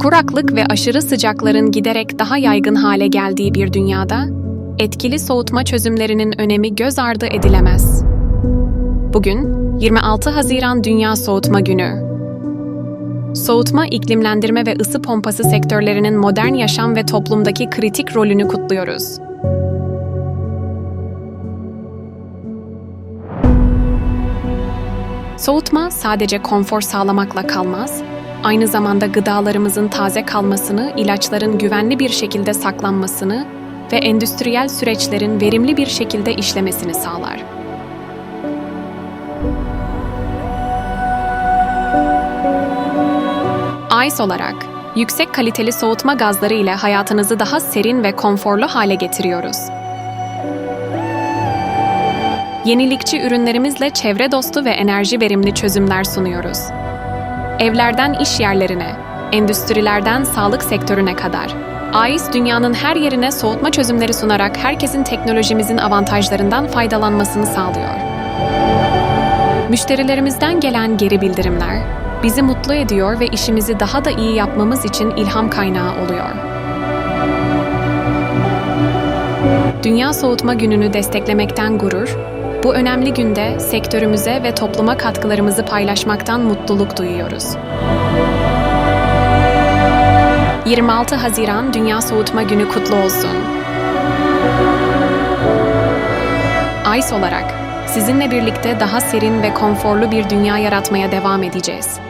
Kuraklık ve aşırı sıcakların giderek daha yaygın hale geldiği bir dünyada, etkili soğutma çözümlerinin önemi göz ardı edilemez. Bugün 26 Haziran Dünya Soğutma Günü. Soğutma, iklimlendirme ve ısı pompası sektörlerinin modern yaşam ve toplumdaki kritik rolünü kutluyoruz. Soğutma sadece konfor sağlamakla kalmaz, aynı zamanda gıdalarımızın taze kalmasını, ilaçların güvenli bir şekilde saklanmasını ve endüstriyel süreçlerin verimli bir şekilde işlemesini sağlar. ICE olarak yüksek kaliteli soğutma gazları ile hayatınızı daha serin ve konforlu hale getiriyoruz. Yenilikçi ürünlerimizle çevre dostu ve enerji verimli çözümler sunuyoruz. Evlerden iş yerlerine, endüstrilerden sağlık sektörüne kadar. AIS dünyanın her yerine soğutma çözümleri sunarak herkesin teknolojimizin avantajlarından faydalanmasını sağlıyor. Müşterilerimizden gelen geri bildirimler bizi mutlu ediyor ve işimizi daha da iyi yapmamız için ilham kaynağı oluyor. Dünya Soğutma Günü'nü desteklemekten gurur, bu önemli günde sektörümüze ve topluma katkılarımızı paylaşmaktan mutluluk duyuyoruz. 26 Haziran Dünya Soğutma Günü kutlu olsun. ICE olarak sizinle birlikte daha serin ve konforlu bir dünya yaratmaya devam edeceğiz.